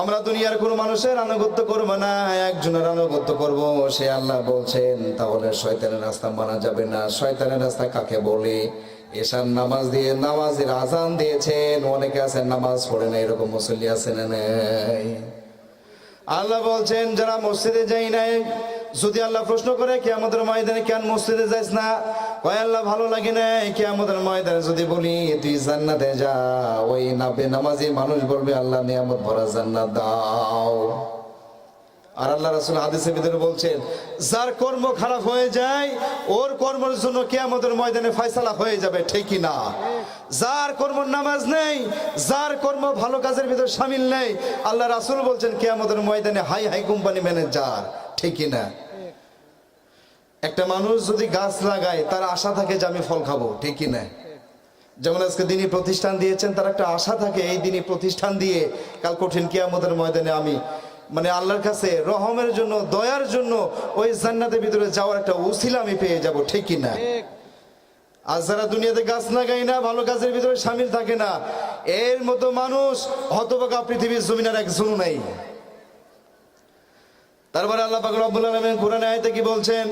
আমরা দুনিয়ার কোনো মানুষের আনুগত্য করব না, একজনের আনুগত্য করব, সে আল্লাহ বলছেন, তাহলে শয়তানের রাস্তা মানা যাবে না। শয়তানের রাস্তা কাকে বলে? এসার নামাজ দিয়ে, নামাজের আজান দিয়েছেন, অনেকে আছেন নামাজ পড়ে না, এরকম মুসল্লি আছেন আল্লাহ বলছেন, যারা মসজিদে যাই নাই, যদি আল্লাহ প্রশ্ন করে কে আমাদের ময়দানে কেন মসজিদে যাইস না কয়, আল্লাহ ভালো লাগে না কে আমাদের ময়দানে যদি বলি, তুই জান্নাতে যা। ওই নাবে নামাজি মানুষ বলবে, আল্লাহ নিয়ামত ভরা জান্নাত দাও। আর আল্লাহ রাসুল হাদিসের ভিতরে বলছেন, যার কর্ম খারাপ হয়ে যায়, ওর কর্মের জন্য কে আমাদের ময়দানে ফয়সালা হয়ে যাবে, ঠিকই না? যার কর্ম নামাজ নেই, যার কর্ম ভালো কাজের ভিতরে সামিল নেই, আল্লাহ রাসুল বলছেন কে আমাদের ময়দানে হাই হাই কোম্পানি ম্যানেজার। ঠিকই না? একটা মানুষ যদি গাছ লাগায় তার আশা থাকে যে আমি ফল খাব ঠিকই না? যেমন আজকে দিনই প্রতিষ্ঠান দিয়েছেন তার একটা আশা থাকে এই দিনই প্রতিষ্ঠান দিয়ে কাল কঠিন কিয়ামতের ময়দানে আমি মানে আল্লাহর কাছে রহমের জন্য দয়ার জন্য ওই জান্নাতের ভিতরে যাওয়ার একটা উসিলা আমি পেয়ে যাব ঠিকই না? আর যারা দুনিয়াতে গাছ লাগাই না ভালো কাজের ভিতরে সামিল থাকে না এর মতো মানুষ হতবাকা পৃথিবীর জমিনের একজন নাই। তারপরে আল্লাহ পাক রব্বুল আলামিন কোরআনে আয়াতে কি বলছেন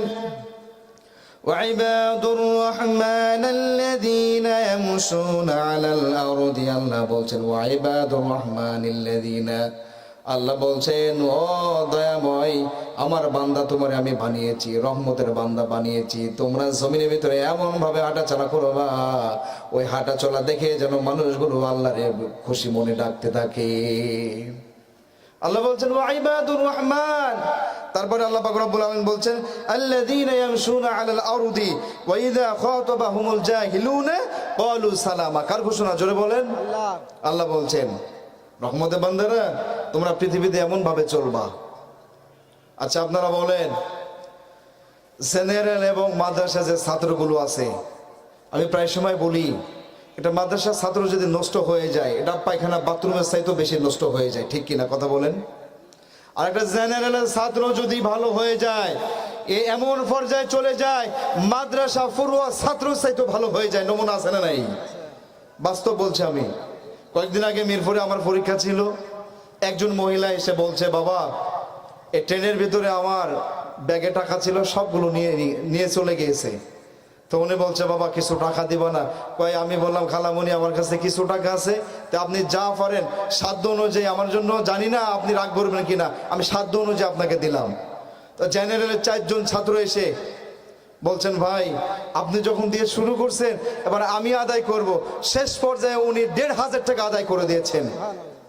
وعباد الرحمن الذين يمشون على الأرض আল্লাহ বলছেন وعباد الرحمن الذين আল্লাহ বলছেন ও দয়াময় আমার বান্দা তোমার আমি বানিয়েছি রহমতের বান্দা বানিয়েছি তোমরা জমিনের ভিতরে এমন ভাবে হাঁটা চলা করবা ওই হাঁটা চলা দেখে যেন মানুষগুলো আল্লাহরে খুশি মনে ডাকতে থাকে আল্লাহ বলছেন ওয়াইবাদুর রহমান। তারপরে আল্লাহ পাক রব্বুল আলামিন বলছেন আল্লাযীনা ইয়ামশুনা আলাল আরদি ওয়া ইযা খাতাবাহুমুল জাহিলুনা ক্বালু সালামা। কার ঘোষণা? জোরে বলেন। আল্লাহ। আল্লাহ বলছেন রহমতে বান্দারা তোমরা পৃথিবীতে এমন ভাবে চলবা। আচ্ছা আপনারা বলেন জেনারেল এবং মাদ্রাসা যে ছাত্রগুলো আছে আমি প্রায় সময় বলি এটা মাদ্রাসার ছাত্র যদি নষ্ট হয়ে যায়, এটা পায়খানা বাথরুমের চাইতেও বেশি নষ্ট হয়ে যায়, ঠিক কিনা কথা বলেন? আর একটা জেনারেলের ছাত্র যদি ভালো হয়ে যায়, এ এমন পর্যায়ে চলে যায়, মাদ্রাসা পড়ুয়া ছাত্র চাইতেও ভালো হয়ে যায়, নমুনা আছে না নাই? বাস্তব বলছে আমি। কয়েকদিন আগে মিরপুরে আমার পরীক্ষা ছিল। একজন মহিলা এসে বলছে, বাবা এই ট্রেনের ভিতরে আমার ব্যাগে টাকা ছিল, সবগুলো নিয়ে নিয়ে চলে গিয়েছে। তো উনি বলছে, বাবা, কিছু টাকা দিব না। কয়, আমি বললাম খালামণি আমার কাছে কিছু টাকা আছে, তা আপনি যা পারেন, সাধ্য অনুযায়ী, আমার জন্য জানি না আপনি রাগ করবেন কিনা আমি সাধ্য অনুযায়ী আপনাকে দিলাম। তো জেনারেলের চারজন ছাত্র এসে বলছেন, ভাই, আপনি যখন দিয়ে শুরু করছেন, এবার আমি আদায় করব। শেষ পর্যায়ে উনি দেড় হাজার টাকা আদায় করে দিয়েছেন।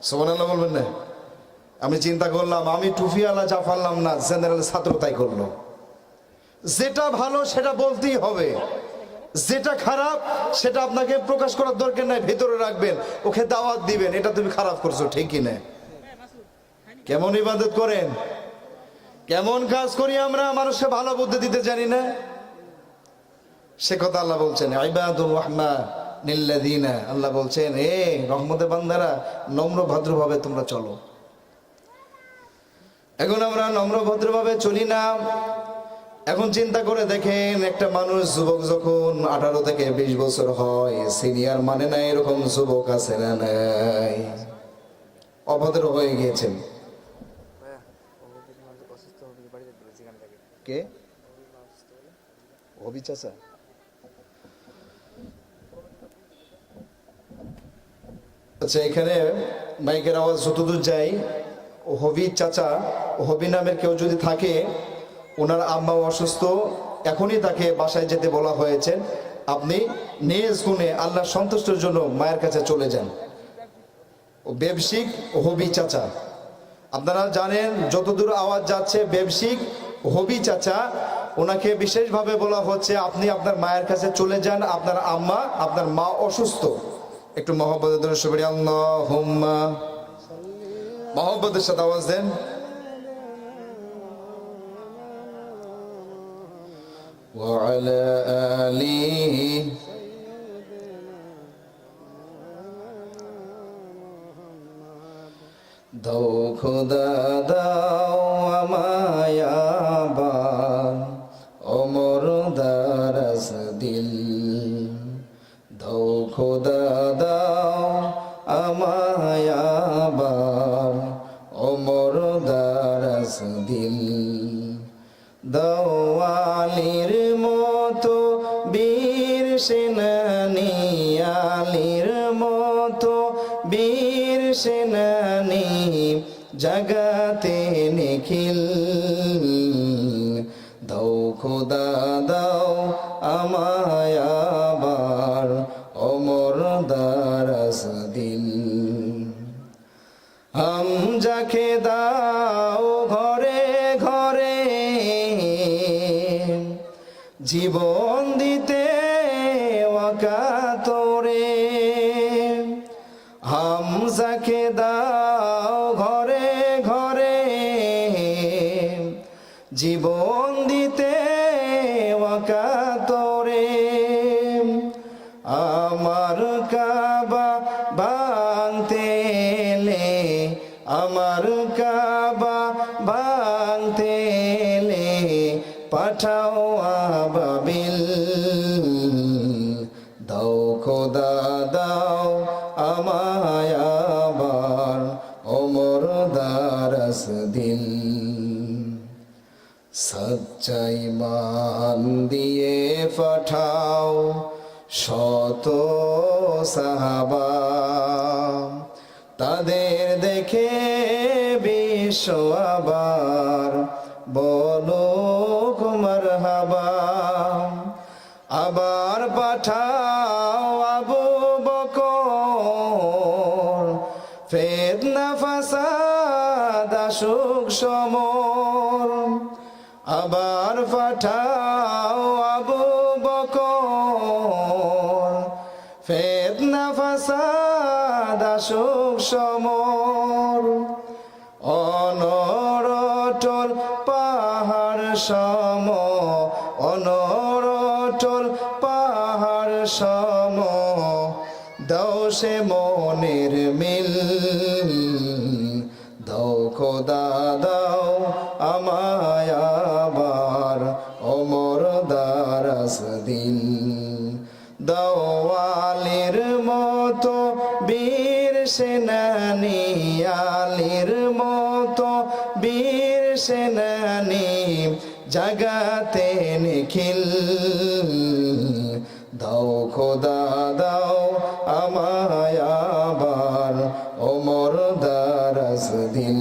সোমানাল্লাহ বলবেন না? আমি চিন্তা করলাম, আমি টুফিওয়ালা যা পারলাম না জেনারেল ছাত্র তাই করল। যেটা ভালো সেটা বলতেই হবে। যেটা খারাপ সেটা আপনাকে প্রকাশ করার দরকার নাই, ভেতরে রাখবেন, ওকে দাওয়াত দিবেন, এটা তুমি খারাপ করছ, ঠিকই না। কেমন ইবাদত করেন? কেমন কাজ করি আমরা? মানুষকে ভালো বুদ্ধি দিতে জানি না। সে কথা আল্লাহ বলছেন আল্লাহ বলছেন, এ রহমতে বান্দারা, নম্র ভদ্রভাবে তোমরা চলো। এখন আমরা নম্র ভদ্রভাবে চলি না। এখন চিন্তা করে দেখেন, একটা মানুষ যুবক যখন আঠারো থেকে বিশ বছর হয়, সিনিয়র মানে না এরকম যুবক আছে না নাই? অভদ্র হয়ে গিয়েছেন। কে? হবি চাচা। আচ্ছা এখানে মাইকের আওয়াজ যতদূর যাই হবি চাচা হবি নামের কেউ যদি থাকে ওনার আম্মা অসুস্থ। এখনই তাকে বাসায় যেতে বলা হয়েছে। আপনি নিজ গুণে আল্লাহ সন্তুষ্টের জন্য মায়ের কাছে চলে যান। ব্যবসিক হবি চাচা। আপনারা জানেন, যতদূর আওয়াজ যাচ্ছে, ব্যবসিক হবি চাচা, ওনাকে বিশেষভাবে বলা হচ্ছে, আপনি আপনার মায়ের কাছে চলে যান, আপনার আম্মা, আপনার মা অসুস্থ। একটু সবাই আল্লাহ হুম্মা সাথে আওয়াজ দেন। وعلى آله দাও খোদা দাও আমায় আবার আবার অমর দারাস দিল। হাম যাকে দাও কাবা এলে আমার কাবা সাহাবা। তাদের দেখে বিশ্ব আবার বলো কুমার হাবা আবার পাঠাও আবু বকর। ফেদনা ফাসাদ সমর সম অনরটল পাহাড় সম। সে মনের মিল সেনানি জাগাতে নিখিল দাও খোদা দাও আমায় আবার ওমর দারাস দিল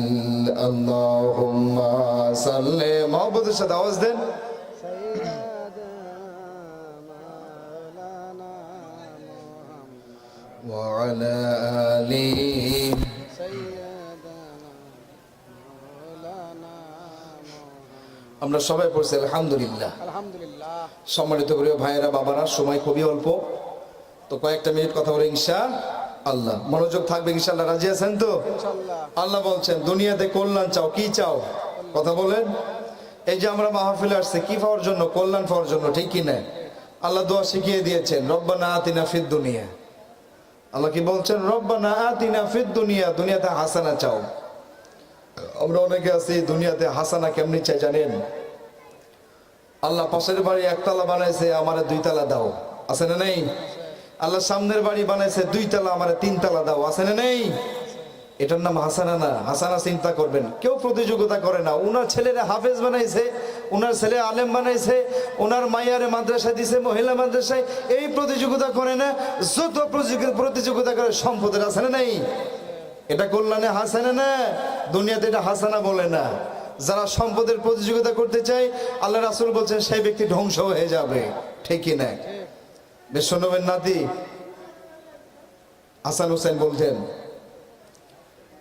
আল্লাহুম্মা সাল্লি মহব্বতের সাথে আওয়াজ দেন وعلى آله আমরা সবাই পড়ছি আলহামদুলিল্লাহ। আলহামদুলিল্লাহ। সম্মানিত প্রিয় ভাইয়েরা বাবারা সময় খুবই অল্প। তো কয়েকটা মিনিট কথা বলে ইনশা আল্লাহ। মনোযোগ থাকবে ইনশাল্লাহ রাজি আছেন তো? আল্লাহ বলছেন দুনিয়াতে কল্যাণ চাও কি চাও? কথা বলেন। এই যে আমরা মাহফিলে আসছে কি পাওয়ার জন্য? কল্যাণ পাওয়ার জন্য ঠিক কি না? আল্লাহ দোয়া শিখিয়ে দিয়েছেন রব্বানা আতিনা ফিদ দুনিয়া। আল্লাহ কি বলছেন? রব্বানা আতিনা ফিদ দুনিয়া দুনিয়াতে হাসানা চাও। আমরা অনেকে আছি দুনিয়াতে হাসানা কেমনি চাই জানেন? আল্লাহ পাশের বাড়ি একতলা বানাইছে, আমারে দুইতলা দাও। আছে না নেই? আল্লাহ সামনের বাড়ি বানাইছে দুইতলা আমারে তিনতলা দাও। আছে না নেই? এটার নাম হাসানা না। হাসানা চিন্তা করবেন। কেউ প্রতিযোগিতা করে না। উনার ছেলেরা হাফেজ বানাইছে, উনার ছেলে আলেম বানাইছে ওনার মাইয়ারে মাদ্রাসায় দিছে, মহিলা মাদ্রাসায়। এই প্রতিযোগিতা করে না, যত প্রতিযোগি- প্রতিযোগিতা করে সম্পদের, আছে না নেই? এটা কল্যাণে হাসানা না, দুনিয়াতে এটা হাসানা বলে না। যারা সম্পদের প্রতিযোগিতা করতে চায়, আল্লাহ রাসুল বলছেন, সেই ব্যক্তি ধ্বংস হয়ে যাবে। ঠিকই না? বিশ্বনবের নাতি হাসান হোসেন বলছেন,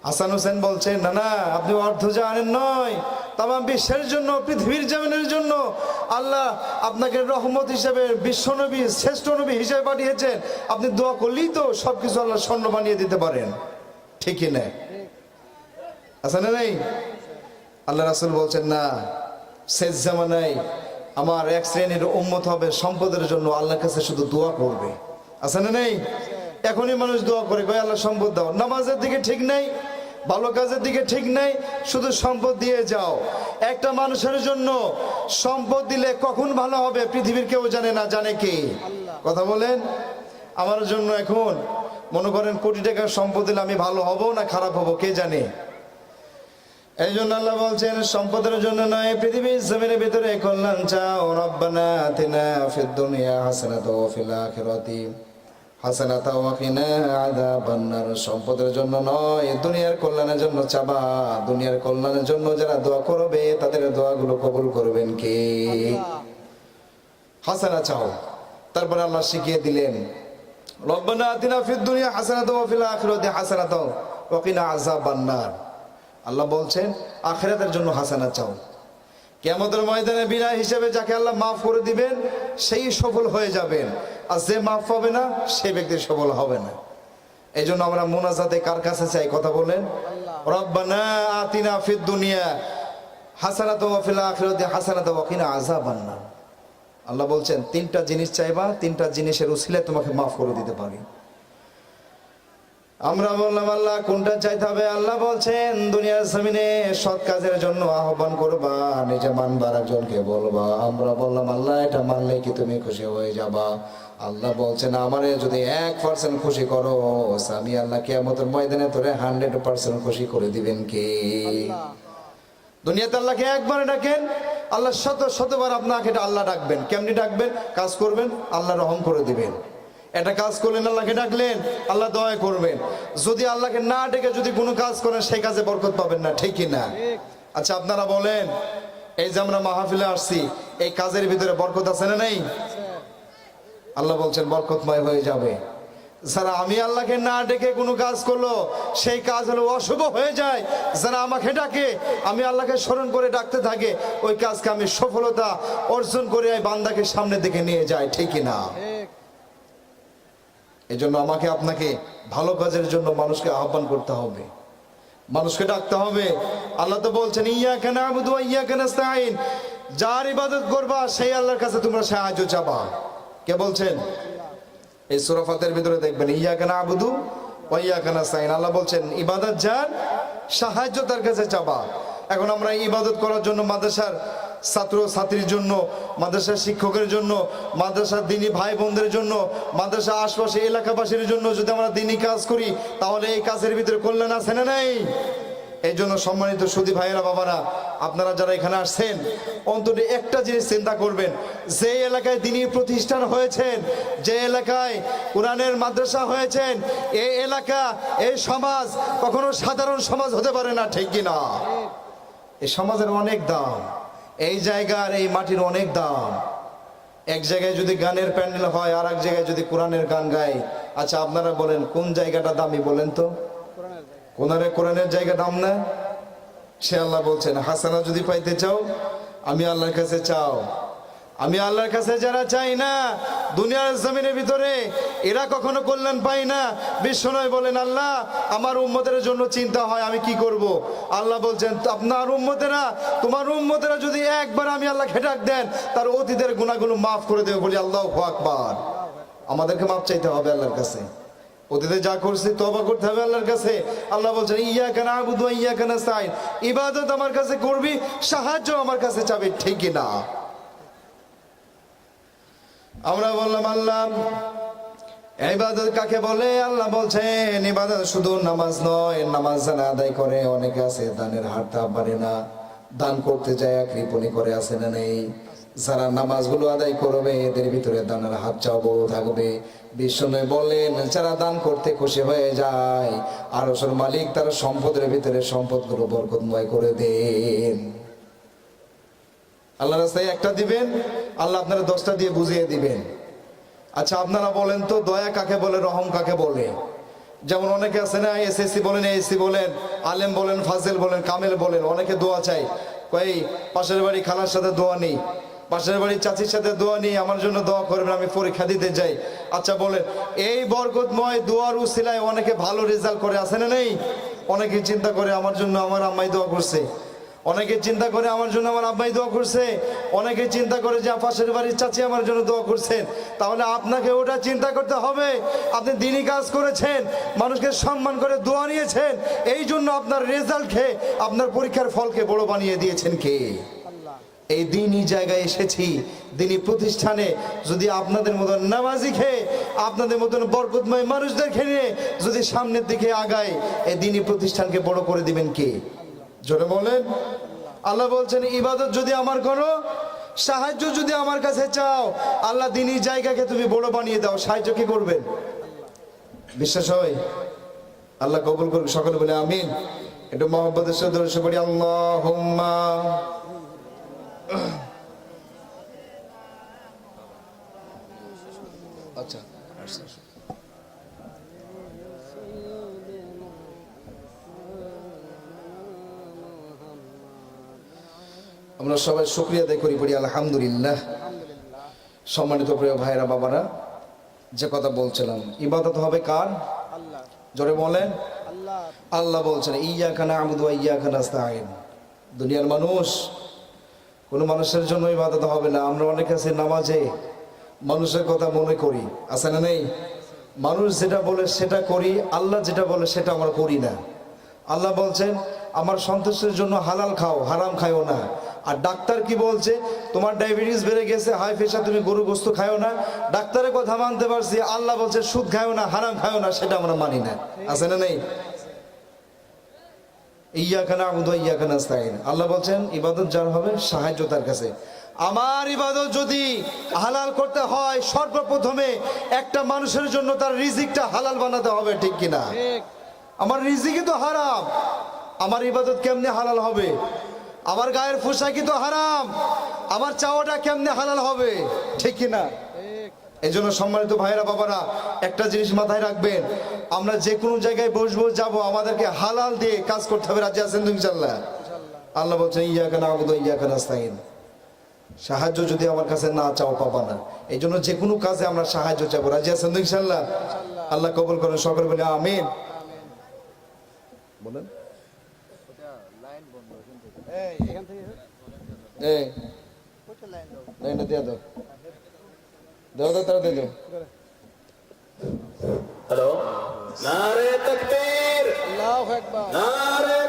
হাসান হোসেন বলছেন, না না, আপনি অর্ধ জানেন নয় তাম বিশ্বের জন্য, পৃথিবীর জামিনের জন্য আল্লাহ আপনাকে রহমত হিসেবে বিশ্বনবী, শ্রেষ্ঠ নবী হিসেবে পাঠিয়েছেন। আপনি দোয়া করলেই তো সবকিছু আল্লাহ স্বর্ণ বানিয়ে দিতে পারেন। ঠিকই না আছে না নেই? আল্লাহ রাসুল বলছেন না শেষ জামানায় আমার এক শ্রেণির উম্মত হবে সম্পদের জন্য আল্লাহর কাছে শুধু দোয়া করবে। আছে না নেই? এখনই মানুষ দোয়া করে কয় আল্লাহ সম্পদ দাও। নামাজের দিকে ঠিক নেই ভালো কাজের দিকে ঠিক নেই শুধু সম্পদ দিয়ে যাও। একটা মানুষের জন্য সম্পদ দিলে কখন ভালো হবে পৃথিবীর কেউ জানে না জানে কে? কথা বলেন? আমার জন্য এখন মনে করেন কোটি টাকার সম্পদ দিলে আমি ভালো হব না খারাপ হব কে জানে? এই জন্য আল্লাহ বলছেন সম্পদের জন্য নয় পৃথিবীর জমিনের ভিতরে কল্যাণ চাও। রব্বানা আতিনা ফিদ দুনিয়া হাসানাত ওয়া ফিল আখিরাতি হাসানাতা ওয়াকিনা আযাবান্নার। সম্পদের জন্য নয় দুনিয়ার কল্যাণের জন্য চাবা। দুনিয়ার কল্যাণের জন্য যারা দোয়া করবে তাদের দোয়াগুলো কবুল করবেন কে? হাসানা চাও। তারপরে আল্লাহ শিখিয়ে দিলেন রব্বানা আতিনা ফিদ দুনিয়া হাসানাতাও ওয়া ফিল আখিরাতি হাসানাতাও ওয়া কিনা আযাবান্নার। আল্লাহ বলছেন আখিরাতের জন্য হাসানা চাও। কিয়ামতের ময়দানে বিনা হিসেবে যাকে আল্লাহ মাফ করে দিবেন সেই সফল হয়ে যাবেন। আর যে মাফ পাবে না সে ব্যক্তি সফল হবে না। এই জন্য আমরা মোনাজাতে কার কাছে চাই কথা বলেন? রব্বানা আতিনা ফিদ দুনিয়া হাসানাতাও ওয়া ফিল আখিরাতি হাসানাতাও ওয়া কিনা আল্লাহ বলছেন তিনটা জিনিস চাইবা তিনটা জিনিসের উসিলে তোমাকে মাফ করে দিতে পারি। আমরা বললাম আল্লাহ কোনটা চাইতে হবে? আল্লাহ বলছেন দুনিয়ার জমিনে সৎ কাজের জন্য আহ্বান করবা নিজে মানবার একজনকে বলবা। আমরা বললাম আল্লাহ এটা মানলে কি তুমি খুশি হয়ে যাবা? আল্লাহ বলছেন আমারে যদি এক পার্সেন্ট খুশি করো আমি আল্লাহ কেয়ামতের ময়দানে তোরে হান্ড্রেড পার্সেন্ট খুশি করে দিবেন কে? দুনিয়াতে আল্লাহকে একবারে ডাকেন আল্লাহ শত শতবার আপনাকে এটা আল্লাহ ডাকবেন। কেমনি ডাকবেন? কাজ করবেন, আল্লাহ রহম করে দিবেন। একটা কাজ করলেন, আল্লাহকে ডাকলেন, আল্লাহ দয়া করবেন। যদি আল্লাহকে না ডেকে যদি কোনো কাজ করেন, সেই কাজে বরকত পাবেন না, ঠিকই না। আচ্ছা আপনারা বলেন, এই যে আমরা মাহফিলে আসছি, এই কাজের ভিতরে বরকত আছে না নেই? আল্লাহ বলছেন, বরকতময় হয়ে যাবে। যারা আমি আল্লাহকে না ডেকে কোনো কাজ করল সেই কাজ হলো অশুভ হয়ে যায়। যারা আমাকে ডাকে আমি আল্লাহকে স্মরণ করে ডাকতে থাকে ওই কাজকে আমি সফলতা অর্জন করে এই বান্দাকে সামনের দিকে নিয়ে যাই ঠিকই না? এই জন্য আমাকে আপনাকে ভালো কাজের জন্য মানুষকে আহ্বান করতে হবে। মানুষকে ডাকতে হবে। আল্লাহ তো বলছেন ইয়া কেন ইয়া কেন যার ইবাদত করবা সেই আল্লাহর কাছে তোমরা সাহায্য চাবা। কে বলছেন? এই সুরাফাতের ভিতরে দেখবেন ইয়া কেন আবুদু ওয়া কেন সাইন আল্লাহ বলছেন, ইবাদত যার, সাহায্য তার কাছে চাবা। এখন আমরা ইবাদত করার জন্য মাদ্রাসার ছাত্র ছাত্রীর জন্য, মাদ্রাসার শিক্ষকের জন্য, মাদ্রাসার দিনী ভাই বোনদের জন্য মাদ্রাসা আশপাশে এলাকাবাসীর জন্য যদি আমরা দিনী কাজ করি, তাহলে এই কাজের ভিতরে কল্যাণ আছে না নাই? এই জন্য সম্মানিত সুদী ভাইয়েরা, বাবারা আপনারা যারা এখানে আসছেন, অন্তত একটা জিনিস চিন্তা করবেন। যে এলাকায় দিনী প্রতিষ্ঠান হয়েছেন যে এলাকায় কোরআনের মাদ্রাসা হয়েছেন এই এলাকা, এই সমাজ কখনো সাধারণ সমাজ হতে পারে না, ঠিক কিনা এই সমাজের অনেক দাম, এই জায়গার এই মাটির অনেক দাম। এক জায়গায় যদি গানের প্যান্ডেল হয় আর এক জায়গায় যদি কোরআনের গান গায়। আচ্ছা আপনারা বলেন, কোন জায়গাটা দামি বলেন তো? কোনারে কোরআনের জায়গা দাম না? সে আল্লাহ বলছেন হাসানা যদি পাইতে চাও, আমি আল্লাহর কাছে চাও। আমি আল্লাহর কাছে যারা চাই না, দুনিয়ার জমিনের ভিতরে এরা কখনো কল্যাণ পায় না। বিশ্বনয় বলেন, আল্লাহ, আমার উম্মতের জন্য চিন্তা হয়, আমি কি করব? আল্লাহ বলছেন, আপনার উম্মতেরা, তোমার উম্মতেরা যদি একবার আমি আল্লাহ খেটাক দেন, তার অতীতের গুণাগুলো মাফ করে দেবে বলি আল্লাহ আকবার। আমাদেরকে মাফ চাইতে হবে আল্লাহর কাছে। অতীতে যা করছি তবা করতে হবে আল্লাহর কাছে। আল্লাহ বলছেন ইয়া কেন আবুদু ইয়া কেন সাইন ইবাদত আমার কাছে করবি, সাহায্য আমার কাছে চাবি ঠিকই না? আমরা বললাম, আল্লাহ, ইবাদত কাকে বলে? আল্লাহ বলছেন, ইবাদত শুধু নামাজ নয়, নামাজ যারা আদায় করে অনেকে আছে, দানের হারটা পারে না, দান করতে যায়, কৃপণী করে আছে না নেই। যারা নামাজগুলো আদায় করবে, এদের ভিতরে দানের হাত চাও বড় থাকবে। বিষ্ণু বললেন, যারা দান করতে খুশি হয়ে যায় আর ওসর মালিক তার সম্পদের ভিতরে সম্পদগুলো বরকতময় করে দেন। আল্লাহ রাস্তায় একটা দিবেন, আল্লাহ আপনারা দশটা দিয়ে বুঝিয়ে দিবেন। আচ্ছা আপনারা বলেন তো, দয়া কাকে বলে, রহম কাকে বলে? যেমন অনেকে আছে না এস এসএসসি বলেন এসসি বলেন, আলেম বলেন, ফাজেল বলেন, কামেল বলেন, অনেকে দোয়া চাই কই পাশের বাড়ি খালার সাথে দোয়া নেই। পাশের বাড়ির চাচির সাথে দোয়া নিয়ে আমার জন্য দোয়া করবেন, আমি পরীক্ষা দিতে যাই। আচ্ছা বলেন, এই বরকতময় দোয়ার উসিলায় অনেকে ভালো রেজাল্ট করে আসে না নেই? অনেকে চিন্তা করে আমার জন্য আমার আম্মাই দোয়া করছে। অনেকে চিন্তা করে আমার জন্য আমার আব্বাই দোয়া করছে। অনেকে চিন্তা করে যে পাশের বাড়ির চাচি আমার জন্য দোয়া করছেন। তাহলে আপনাকে ওটা চিন্তা করতে হবে। আপনি দিনই কাজ করেছেন, মানুষকে সম্মান করে দোয়া নিয়েছেন, এই জন্য আপনার রেজাল্ট খেয়ে আপনার পরীক্ষার ফলকে বড় বানিয়ে দিয়েছেন কে? এই দিনই জায়গায় এসেছি। দিনই প্রতিষ্ঠানে যদি আপনাদের মতন নামাজি খেয়ে, আপনাদের মতন বরকতময় মানুষদের খেয়ে যদি সামনের দিকে আগায়, এই দিনই প্রতিষ্ঠানকে বড় করে দিবেন কে? জোরে বলেন। আল্লাহ বলছেন, ইবাদত যদি আমার করো, সাহায্য যদি আমার কাছে চাও, আল্লাহ দিনই জায়গাকে তুমি বড় বানিয়ে দাও। সাহায্য কি করবেন? বিশ্বাস হয়? আল্লাহ কবুল করুক, সকলে বলে আমিন। একটু মোহাম্মদের সাথে আল্লাহ আচ্ছা আমরা সবাই শুক্রিয়া আদায় করি পড়ি আলহামদুলিল্লাহ। সম্মানিত প্রিয় ভাইরা বাবারা যে কথা বলছিলাম ইবাদত হবে কার? জোরে বলেন। আল্লাহ। বলছেন ইয়া খানা আমদু ইয়া খানা দুনিয়ার মানুষ কোনো মানুষের জন্য ইবাদত হবে না। আমরা অনেক কাছে নামাজে, মানুষের কথা মনে করি। আছে না নেই? মানুষ যেটা বলে সেটা করি, আল্লাহ যেটা বলে সেটা আমরা করি না। আল্লাহ বলছেন, আমার সন্তোষের জন্য হালাল খাও, হারাম খাও না। আর ডাক্তার কি বলছে? তোমার ডায়াবেটিস বেড়ে গেছে, হাই প্রেশার তুমি গরু গোস্ত খাও না। ডাক্তারের কথা মানতে পারছি, আল্লাহ বলছে, সুদ খাও না, হারাম খাও না, সেটা আমরা মানি না। আছে না নেই? ইয়াখানা আবুদ ইয়াখানা আস্তাইন আল্লাহ বলছেন ইবাদত যার হবে সাহায্য তার কাছে। আমার ইবাদত যদি হালাল করতে হয় সর্বপ্রথমে একটা মানুষের জন্য তার রিজিকটা হালাল বানাতে হবে ঠিক কিনা? আমার রিজিকই তো হারাম। আমার ইবাদত কেমনে হালাল হবে? আমার গায়ের পোশাকি তো হারাম। আমার চাওয়াটা কেমনে হালাল হবে ঠিক কিনা? এই জন্য সম্মানিত ভাইরা বাবারা একটা জিনিস মাথায় রাখবেন। আমরা যে কোনো জায়গায় বসবো যাব আমাদেরকে হালাল দিয়ে কাজ করতে হবে। রাজি আছেন ইনশাল্লাহ আল্লাহ বলছেন ইয়া কেন আবুদ ইয়া কেন আস্তাইন সাহায্য যদি আমার কাছে না চাও পাবা না। এই জন্য যে কোনো কাজে আমরা সাহায্য চাবো। রাজি আছেন ইনশাল্লাহ আল্লাহ কবুল করেন সকল বলে আমিন। বলেন। এই লাইনটা দিয়ে দাও। দাও দাও তারা দাও হ্যালো নারে তকবীর আল্লাহু আকবার নারে